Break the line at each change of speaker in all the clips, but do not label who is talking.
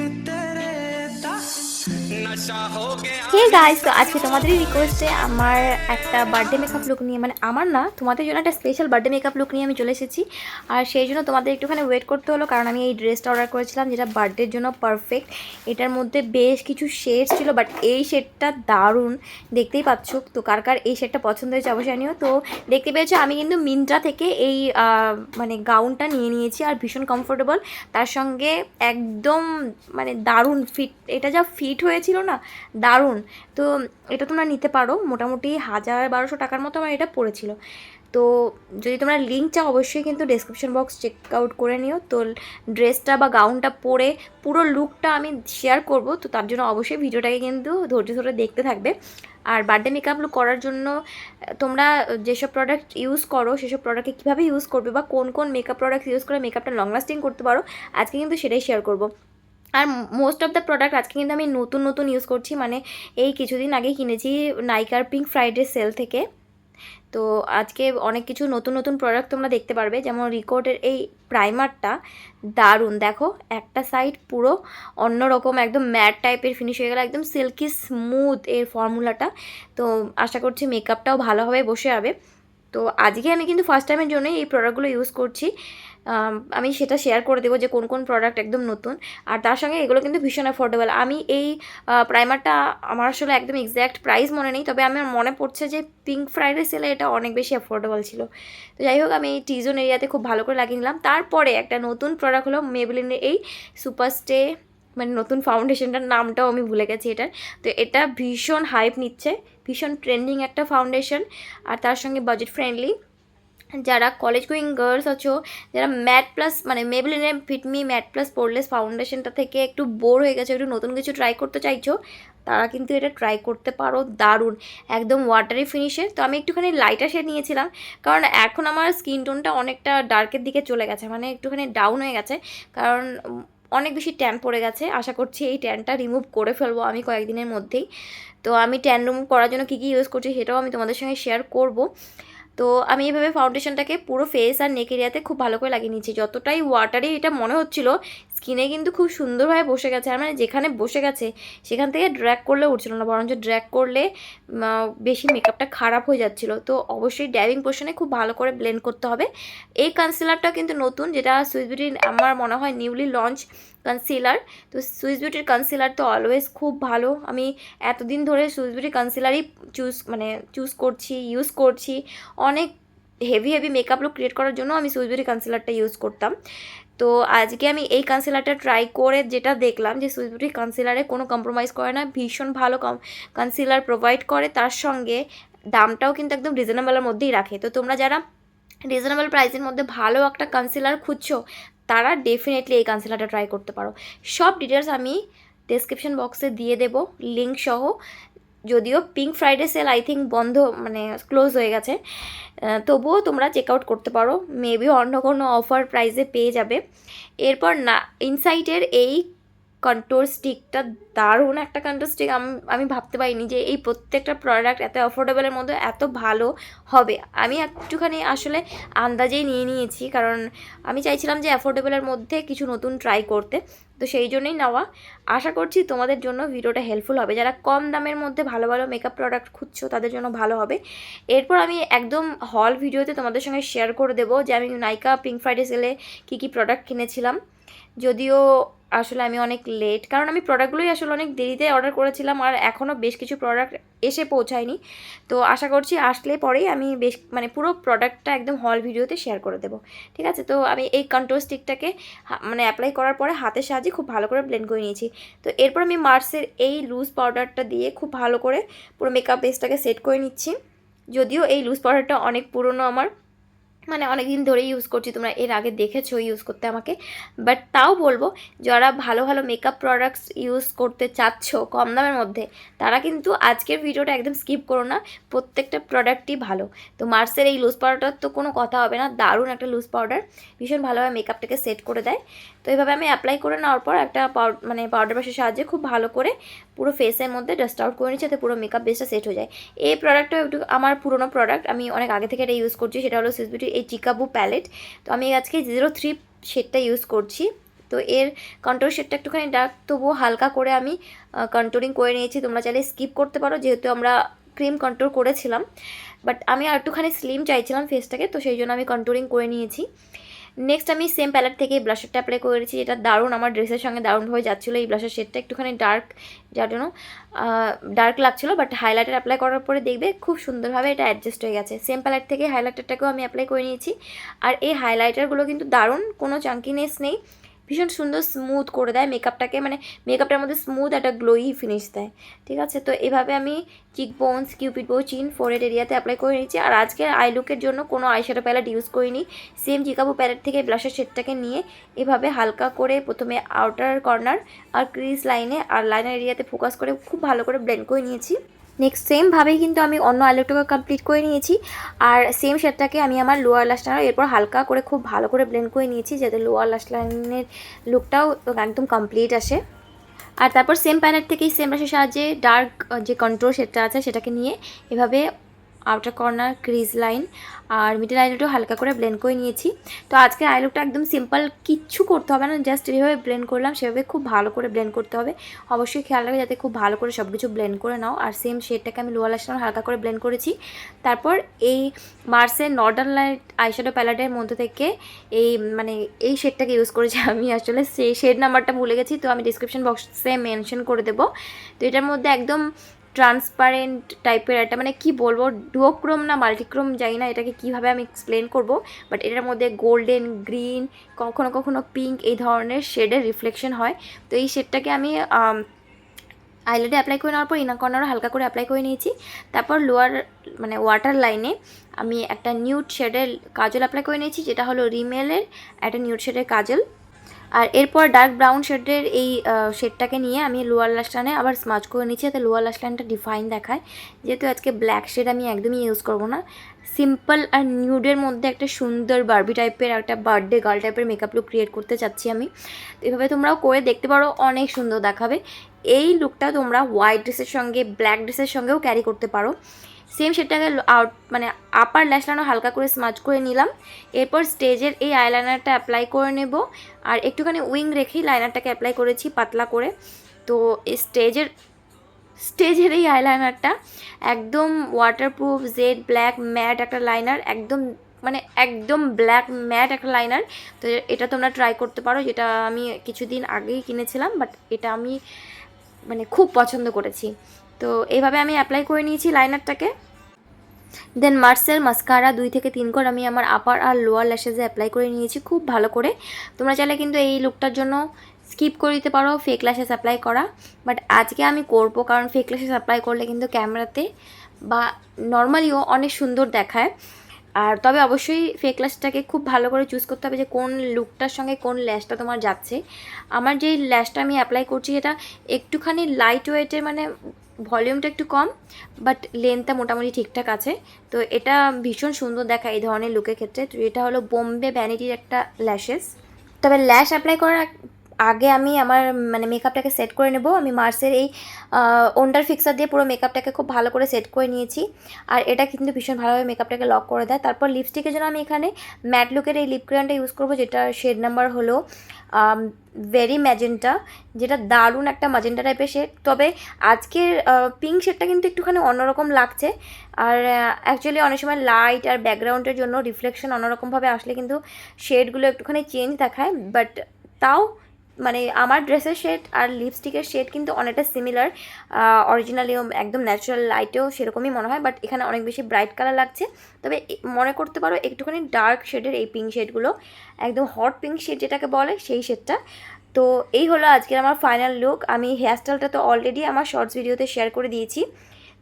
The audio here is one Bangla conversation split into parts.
que te হে গাইস তো আজকে তোমাদেরই রিকোয়েস্টে আমার একটা বার্থডে মেকআপ লুক নিয়ে মানে আমার না, তোমাদের জন্য একটা স্পেশাল বার্থডে মেকআপ লুক নিয়ে আমি চলে এসেছি। আর সেই জন্য তোমাদের একটুখানি ওয়েট করতে হলো, কারণ আমি এই ড্রেসটা অর্ডার করেছিলাম, যেটা বার্থডের জন্য পারফেক্ট এটার মধ্যে বেশ কিছু শেডস ছিল বাট এই শেডটা দারুণ। দেখতেই পাচ্ছ, তো কার কার এই শেডটা পছন্দ হয়েছে অবশ্যই নিও তো দেখতে পেয়েছ, আমি কিন্তু মিন্ত্রা থেকে এই মানে গাউনটা নিয়ে নিয়েছি, আর ভীষণ কমফোর্টেবল তার সঙ্গে একদম মানে দারুণ ফিট এটা যা ফিট হয়েছিল না? দারুণ। তো এটা তোমরা নিতে পারো। মোটামুটি হাজার বারোশো টাকার মতো আমার এটা পড়েছিল। তো যদি তোমরা লিঙ্ক চাও, অবশ্যই কিন্তু ডেসক্রিপশন বক্স চেক আউট করে নিও। তো ড্রেসটা বা গাউনটা পরে পুরো লুকটা আমি শেয়ার করব। তো তার জন্য অবশ্যই ভিডিওটাকে কিন্তু ধৈর্য ধরে দেখতে থাকবে। আর বার্থডে মেকআপ লুক করার জন্য তোমরা যেসব প্রোডাক্ট ইউজ করো, সেসব প্রোডাক্টকে কীভাবে ইউজ করবে বা কোন কোন মেকআপ প্রোডাক্ট ইউজ করে মেকআপটা লং লাস্টিং করতে পারো, আজকে কিন্তু সেটাই শেয়ার করব। আর মোস্ট অফ দ্য প্রোডাক্ট আজকে কিন্তু আমি নতুন নতুন ইউজ করছি মানে এই কিছুদিন আগেই কিনেছি নাইকার পিঙ্ক ফ্রাইডে সেল থেকে। তো আজকে অনেক কিছু নতুন নতুন প্রোডাক্ট তোমরা দেখতে পারবে, যেমন রিকোর্ডের এই প্রাইমারটা দারুণ। দেখো, একটা সাইড পুরো অন্যরকম, একদম ম্যাট টাইপের ফিনিশ হয়ে গেল, একদম সিল্কি স্মুথ এর ফর্মুলাটা তো আশা করছি মেকআপটাও ভালোভাবে বসে যাবে। তো আজকে আমি কিন্তু ফার্স্ট টাইমের জন্যই এই প্রোডাক্টগুলো ইউজ করছি। আম, সেটা শেয়ার করে দেবো যে কোন কোন প্রোডাক্ট একদম নতুন। আর তার সঙ্গে এগুলো কিন্তু ভীষণ অ্যাফোর্ডেবল আমি এই প্রাইমারটা আমার আসলে একদম এক্স্যাক্ট প্রাইস মনে নেই তবে আমার মনে পড়ছে যে পিঙ্ক ফ্রাইডে সেলে এটা অনেক বেশি অ্যাফোর্ডেবল ছিল। তো যাই হোক আমি এই টিজন এরিয়াতে খুব ভালো করে লাগিয়ে নিলাম। তারপরে একটা নতুন প্রোডাক্ট হলো মেবলিনের এই সুপারস্টে মানে নতুন ফাউন্ডেশনটার নামটাও আমি ভুলে গেছি এটার। তো এটা ভীষণ হাইপ নিচ্ছে ভীষণ ট্রেন্ডিং একটা ফাউন্ডেশন আর তার সঙ্গে বাজেট ফ্রেন্ডলি যারা কলেজ গোয়িং গার্লস আছো, যারা ম্যাট প্লাস মানে মেবলিনের Fit Me matte plus poreless ফাউন্ডেশনটা থেকে একটু বোর হয়ে গেছে, একটু নতুন কিছু ট্রাই করতে চাইছো, তারা কিন্তু এটা ট্রাই করতে পারো দারুণ। একদম ওয়াটারি ফিনিশে তো আমি একটুখানি লাইটার শেড নিয়েছিলাম, কারণ এখন আমার স্কিন টোনটা অনেকটা ডার্কের দিকে চলে গেছে মানে একটুখানি ডাউন হয়ে গেছে, কারণ অনেক বেশি ট্যান পড়ে গেছে। আশা করছি এই ট্যানটা রিমুভ করে ফেলব আমি কয়েকদিনের মধ্যেই। তো আমি ট্যান রিমুভ করার জন্য কী কী ইউজ করছি সেটাও আমি তোমাদের সঙ্গে শেয়ার করব। তো আমি এইভাবে ফাউন্ডেশনটাকে পুরো ফেস আর নেক এরিয়াতে খুব ভালো করে লাগিয়ে নিচ্ছি যতটাই ওয়াটারি এটা মনে হচ্ছিল স্কিনে কিন্তু খুব সুন্দরভাবে বসে গেছে। আর মানে যেখানে বসে গেছে, সেখান থেকে ড্র্যাগ করলে উঠছিল না, বরঞ্চ ড্র্যাগ করলে বেশি মেকআপটা খারাপ হয়ে যাচ্ছিল। তো অবশ্যই ড্যাবিং পোর্শনে খুব ভালো করে ব্লেন্ড করতে হবে। এই কনসিলারটা কিন্তু নতুন, যেটা সুইস বিউটি আমার মনে হয় নিউলি লঞ্চ কনসিলার তো সুইস বিউটির কনসিলার তো অলওয়েজ খুব ভালো। আমি এতদিন ধরে সুইস বিউটির কনসিলারই চুজ মানে চুজ করছি ইউজ করছি। অনেক heavy heavy makeup look create করার জন্য আমি সুইস বিউটি কনসিলারটা ইউজ করতাম। তো আজকে আমি এই কনসিলারটা ট্রাই করে যেটা দেখলাম যে সুইস বিউটি কনসিলারে কোনো কম্প্রোমাইজ করে না, ভীষণ ভালো কনসিলার প্রোভাইড করে। তার সঙ্গে দামটাও কিন্তু একদম রিজনেবলের মধ্যেই রাখে। তো তোমরা যারা রিজনেবল প্রাইসের মধ্যে ভালো একটা কনসিলার খুঁজছো তারা ডেফিনেটলি এই কনসিলারটা ট্রাই করতে পারো। সব ডিটেলস আমি ডেসক্রিপশন বক্সে দিয়ে দেব লিঙ্ক সহ। যদিও pink Friday sale I think বন্ধ মানে ক্লোজ হয়ে গেছে। তবুও তোমরা চেক আউট করতে পারো। মেবি অন্য কোনো অফার প্রাইসে পেয়ে যাবে। এরপর না ইনসাইটের এই কন্ট্রোল স্টিকটা দারুণ একটা কন্ট্রোল স্টিক আমি ভাবতে পারিনি যে এই প্রত্যেকটা প্রোডাক্ট এত অ্যাফোর্ডেবলের মধ্যে এত ভালো হবে। আমি একটুখানি আসলে আন্দাজেই নিয়ে নিয়েছি, কারণ আমি চাইছিলাম যে অ্যাফোর্ডেবলের মধ্যে কিছু নতুন ট্রাই করতে। তো সেই জন্যই নেওয়া। আশা করছি তোমাদের জন্য ভিডিওটা হেল্পফুল হবে। যারা কম দামের মধ্যে ভালো ভালো মেকআপ প্রোডাক্ট খুঁজছো, তাদের জন্য ভালো হবে। এরপর আমি একদম হল ভিডিওতে তোমাদের সঙ্গে শেয়ার করে দেবো যে আমি নাইকা পিঙ্ক ফ্রাইডে সেলে কী কী প্রোডাক্ট কিনেছিলাম। যদিও আসলে আমি অনেক লেট কারণ আমি প্রোডাক্টগুলোই আসলে অনেক দেরিতে অর্ডার করেছিলাম আর এখনও বেশ কিছু প্রোডাক্ট এসে পৌঁছায়নি। তো আশা করছি আসলে পরেই আমি বেশ মানে পুরো প্রোডাক্টটা একদম হল ভিডিওতে শেয়ার করে দেবো। ঠিক আছে? তো আমি এই কন্ট্রোল স্টিকটাকে মানে অ্যাপ্লাই করার পরে হাতের সাহায্যে খুব ভালো করে ব্লেন্ড করে নিয়েছি। তো এরপর আমি মার্সের এই লুজ পাউডারটা দিয়ে খুব ভালো করে পুরো মেকআপ বেসটাকে সেট করে নিচ্ছি। যদিও এই লুজ পাউডারটা অনেক পুরনো আমার। মানে অনেক দিন ধরেই ইউজ করছি, তোমরা এর আগে দেখেছ ইউজ করতে আমাকে বাট তাও বলব, যারা ভালো ভালো মেকআপ প্রোডাক্টস ইউজ করতে চাচ্ছ কম দামের মধ্যে, তারা কিন্তু আজকের ভিডিওটা একদম স্কিপ করো না, প্রত্যেকটা প্রোডাক্টই ভালো। তো মার্সের এই লুজ পাউডার তো কোনো কথা হবে না, দারুণ একটা লুজ পাউডার ভীষণ ভালোভাবে মেকআপটাকে সেট করে দেয়। তো এইভাবে আমি অ্যাপ্লাই করে নেওয়ার পর একটা পাউড মানে পাউডার ব্রাশের সাহায্যে খুব ভালো করে পুরো ফেসের মধ্যে ডাস্ট আউট করে নিচ্ছি, যাতে পুরো মেকআপ বেসটা সেট হয়ে যায়। এই প্রোডাক্টটা একটু আমার পুরোনো প্রোডাক্ট আমি অনেক আগে থেকে এটা ইউজ করছি, সেটা হলো সিসবিটির এই চিকাবু প্যালেট তো আমি আজকে জিরো থ্রি শেডটা ইউজ করছি। তো এর কন্ট্রোল শেডটা একটুখানি ডার্ক তবুও হালকা করে আমি কন্ট্রোলিং করে নিয়েছি। তোমরা চাইলে স্কিপ করতে পারো, যেহেতু আমরা ক্রিম কন্ট্রোল করেছিলাম। বাট আমি আর একটুখানি স্লিম চাইছিলাম ফেসটাকে তো সেই জন্য আমি কন্ট্রোলিং করে নিয়েছি। নেক্সট আমি সেম প্যালেট থেকে ব্লাশারটা অ্যাপ্লাই করেছি, যেটা দারুণ, আমার ড্রেসের সঙ্গে দারুণভাবে যাচ্ছিল এই ব্লাশার শেডটা একটুখানি ডার্ক যার জন্য ডার্ক লাগছিল বাট হাইলাইটার অ্যাপ্লাই করার পরে দেখবে খুব সুন্দরভাবে এটা অ্যাডজাস্ট হয়ে গেছে। সেম প্যালেট থেকে হাইলাইটারটাকেও আমি অ্যাপ্লাই করে নিয়েছি। আর এই হাইলাইটারগুলো কিন্তু দারুণ, কোনো চাঙ্কিনেস নেই। ভীষণ সুন্দর স্মুথ করে দেয় মেকআপটাকে মানে মেকআপটার মধ্যে স্মুথ একটা গ্লোই ফিনিশ দেয়। ঠিক আছে? তো এভাবে আমি চিক বোনস কিউপিড বো চিন ফোরেড এরিয়াতে অ্যাপ্লাই করে নিয়েছি। আর আজকে আই লুকের জন্য কোনো আইশ্যাডো প্যালেট ইউজ করিনি। সেম চিকাবো প্যালেট থেকে ব্লাশের শেডটাকে নিয়ে এভাবে হালকা করে প্রথমে আউটার কর্নার আর ক্রিজ লাইনে আর লাইনার এরিয়াতে ফোকাস করে খুব ভালো করে ব্লেন্ড করে নিয়েছি। নেক্সট সেমভাবেই কিন্তু আমি অন্য আইলেটটাকে কমপ্লিট করে নিয়েছি। আর সেম শেডটাকে আমি আমার লোয়ার লাস্ট লাইনার এরপর হালকা করে খুব ভালো করে ব্লেন্ড করে নিয়েছি, যাতে লোয়ার লাস্ট লাইনের লুকটাও একদম কমপ্লিট আসে। আর তারপর সেম প্যালেট থেকেই সেম রাশের সাহায্যে ডার্ক যে কন্ট্রোল শেডটা আছে, সেটাকে নিয়ে এভাবে আউটার কর্নার ক্রিজ লাইন আর মিডল আইলুকটাও হালকা করে ব্লেন্ড করে নিয়েছি। তো আজকে আইলুকটা একদম সিম্পল কিচ্ছু করতে হবে না জাস্ট যেভাবে ব্লেন্ড করলাম সেভাবে খুব ভালো করে ব্লেন্ড করতে হবে। অবশ্যই খেয়াল রাখবে যাতে খুব ভালো করে সব কিছু ব্লেন্ড করে নাও। আর সেম শেডটাকে আমি লোয়ার লাস্ট হালকা করে ব্লেন্ড করেছি। তারপর এই মার্সের নর্দার্ন লাইট আইশ্যাডো প্যালেটের মধ্যে থেকে এই মানে এই শেডটাকে ইউজ করেছি। আমি আসলে সেই শেড নাম্বারটা ভুলে গেছি, তো আমি ডিসক্রিপশন বক্সে মেনশন করে দেবো। তো এটার মধ্যে একদম ট্রান্সপারেন্ট টাইপের একটা মানে কি বলব ডুয়োক্রোম না মাল্টিক্রোম জানি না এটাকে কীভাবে আমি এক্সপ্লেন করব বাট এটার মধ্যে গোল্ডেন গ্রিন কখনো কখনো পিঙ্ক এই ধরনের শেডের রিফ্লেকশন হয়। তো এই শেডটাকে আমি আইলেটে অ্যাপ্লাই করে নেওয়ার পর ইনার কর্নারও হালকা করে অ্যাপ্লাই করে নিয়েছি। তারপর লোয়ার মানে ওয়াটার লাইনে আমি একটা নিউড শেডের কাজল অ্যাপ্লাই করে নিয়েছি, যেটা হলো রিমেলের একটা নিউড শেডের কাজল। আর এরপর ডার্ক ব্রাউন শেডের এই শেডটাকে নিয়ে আমি লোয়ার লাস্টানে আবার স্মাচ করে নিচ্ছি। যাতে লোয়ার লাস্টানটা ডিফাইন দেখায়। যেহেতু আজকে ব্ল্যাক শেড আমি একদমই ইউজ করব না। সিম্পল আর নিউডের মধ্যে একটা সুন্দর বার্বি টাইপের একটা বার্থডে গার্ল টাইপের মেকআপ লুক ক্রিয়েট করতে চাচ্ছি আমি। এভাবে তোমরাও করে দেখতে পারো, অনেক সুন্দর দেখাবে। এই লুকটা তোমরা হোয়াইট ড্রেসের সঙ্গে ব্ল্যাক ড্রেসের সঙ্গেও ক্যারি করতে পারো। সেম সেটাকে আউট মানে আপার ল্যাশ লাইনও হালকা করে স্মাচ করে নিলাম। এরপর স্টেজের এই আইলাইনারটা অ্যাপ্লাই করে নেব। আর একটুখানি উইং রেখেই লাইনারটাকে অ্যাপ্লাই করেছি পাতলা করে। তো স্টেজের স্টেজের এই আইলাইনারটা একদম ওয়াটারপ্রুফ জেড ব্ল্যাক ম্যাট একটা লাইনার একদম মানে একদম ব্ল্যাক ম্যাট একটা লাইনার তো এটা তোমরা ট্রাই করতে পারো, যেটা আমি কিছুদিন আগেই কিনেছিলাম বাট এটা আমি মানে খুব পছন্দ করেছি। তো এইভাবে আমি অ্যাপ্লাই করে নিয়েছি লাইনারটাকে দেন মার্সেল মাস্কারা দুই থেকে তিন করে, আমি আমার আপার আর লোয়ার ল্যাশেজে অ্যাপ্লাই করে নিয়েছি খুব ভালো করে। তোমরা চাইলে কিন্তু এই লুকটার জন্য স্কিপ করে দিতে পারো ফেক ল্যাশেস অ্যাপ্লাই করা। বাট আজকে আমি করব, কারণ ফেক ল্যাশেস অ্যাপ্লাই করলে কিন্তু ক্যামেরাতে বা নর্মালিও অনেক সুন্দর দেখায়। আর তবে অবশ্যই ফেক ল্যাশটাকে খুব ভালো করে চুজ করতে হবে যে কোন লুকটার সঙ্গে কোন ল্যাশটা তোমার যাচ্ছে। আমার যেই ল্যাশটা আমি অ্যাপ্লাই করছি এটা একটুখানি লাইট ওয়েটের মানে ভলিউমটা একটু কম বাট লেন্থটা মোটামুটি ঠিকঠাক আছে। তো এটা ভীষণ সুন্দর দেখা এই ধরনের লুকের ক্ষেত্রে। তো এটা হলো বোম্বে ভ্যানিটির একটা ল্যাশেস তবে ল্যাশ অ্যাপ্লাই করার আগে আমি আমার মানে মেকআপটাকে সেট করে নেব। আমি মার্সের এই ওন্ডার ফিক্সার দিয়ে পুরো মেকআপটাকে খুব ভালো করে সেট করে নিয়েছি। আর এটা কিন্তু ভীষণ ভালোভাবে মেকআপটাকে লক করে দেয়। তারপর লিপস্টিকের জন্য আমি এখানে ম্যাট লুকের এই লিপ ক্রেয়নটা ইউজ করব যেটা শেড নাম্বার হলো ভেরি ম্যাজেন্টা যেটা দারুণ একটা ম্যাজেন্টা টাইপের শেড তবে আজকের পিঙ্ক শেডটা কিন্তু একটুখানি অন্যরকম লাগছে। আর অ্যাকচুয়ালি অনেক সময় লাইট আর ব্যাকগ্রাউন্ডের জন্য রিফ্লেকশন অন্যরকমভাবে আসলে কিন্তু শেডগুলো একটুখানি চেঞ্জ দেখায়। বাট তাও মানে আমার ড্রেসের শেড আর লিপস্টিকের শেড কিন্তু অনেকটা সিমিলার অরিজিনালিও একদম ন্যাচারাল লাইটেও সেরকমই মনে হয় বাট এখানে অনেক বেশি ব্রাইট কালার লাগছে। তবে মনে করতে পারো একটুখানি ডার্ক শেডের এই পিঙ্ক শেডগুলো একদম হট পিঙ্ক শেড যেটাকে বলে সেই শেডটা তো এই হলো আজকের আমার ফাইনাল লুক আমি হেয়ারস্টাইলটা তো অলরেডি আমার শর্টস ভিডিওতে শেয়ার করে দিয়েছি।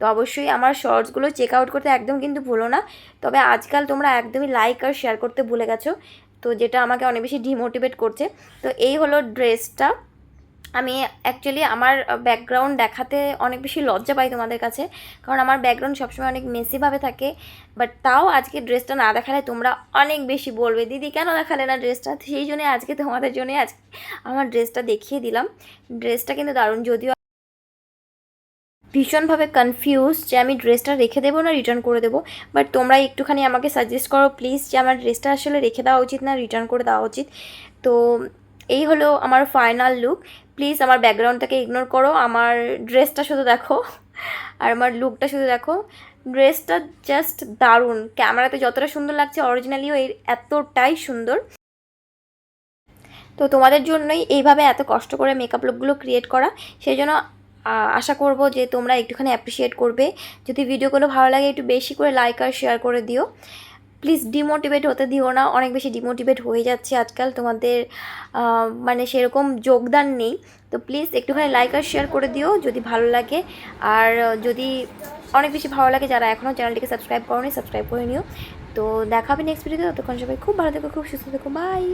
তো অবশ্যই আমার শর্টসগুলো চেক আউট করতে একদম কিন্তু ভুলো না। তবে আজকাল তোমরা একদমই লাইক আর শেয়ার করতে ভুলে গেছো। তো যেটা আমাকে অনেক বেশি ডিমোটিভেট করছে। তো এই হলো ড্রেসটা। আমি অ্যাকচুয়ালি আমার ব্যাকগ্রাউন্ড দেখাতে অনেক বেশি লজ্জা পাই তোমাদের কাছে। কারণ আমার ব্যাকগ্রাউন্ড সবসময় অনেক মেসিভাবে থাকে। বাট তাও আজকে ড্রেসটা না দেখালে তোমরা অনেক বেশি বলবে, দিদি, কেন দেখালে না ড্রেসটা? সেই জন্যে আজকে তোমাদের জন্য আজকে আমার ড্রেসটা দেখিয়ে দিলাম। ড্রেসটা কিন্তু দারুণ, যদিও ভীষণভাবে কনফিউজ যে আমি ড্রেসটা রেখে দেবো না রিটার্ন করে দেবো। বাট তোমরা একটুখানি আমাকে সাজেস্ট করো প্লিজ যে আমার ড্রেসটা আসলে রেখে দেওয়া উচিত না রিটার্ন করে দেওয়া উচিত। তো এই হলো আমার ফাইনাল লুক প্লিজ আমার ব্যাকগ্রাউন্ডটাকে ইগনোর করো। আমার ড্রেসটা শুধু দেখো। আর আমার লুকটা শুধু দেখো। ড্রেসটা জাস্ট দারুণ। ক্যামেরাতে যতটা সুন্দর লাগছে অরিজিনালিও এর এতটাই সুন্দর। তো তোমাদের জন্যই এইভাবে এত কষ্ট করে মেকআপ লুকগুলো ক্রিয়েট করা। সেই জন্য আশা করব যে তোমরা একটুখানি অ্যাপ্রিসিয়েট করবে। যদি ভিডিওগুলো ভালো লাগে, একটু বেশি করে লাইক আর শেয়ার করে দিও। প্লিজ ডিমোটিভেট হতে দিও না, অনেক বেশি ডিমোটিভেট হয়ে যাচ্ছে আজকাল তোমাদের মানে সেরকম যোগদান নেই। তো প্লিজ একটুখানি লাইক আর শেয়ার করে দিও যদি ভালো লাগে। আর যদি অনেক বেশি ভালো লাগে, যারা এখনও চ্যানেলটিকে সাবস্ক্রাইব করোনি সাবস্ক্রাইব করে নিও। তো দেখা হবে নেক্সট ভিডিওতে ততক্ষণ সবাই খুব ভালো থেকো, খুব সুস্থ থেকো। বাই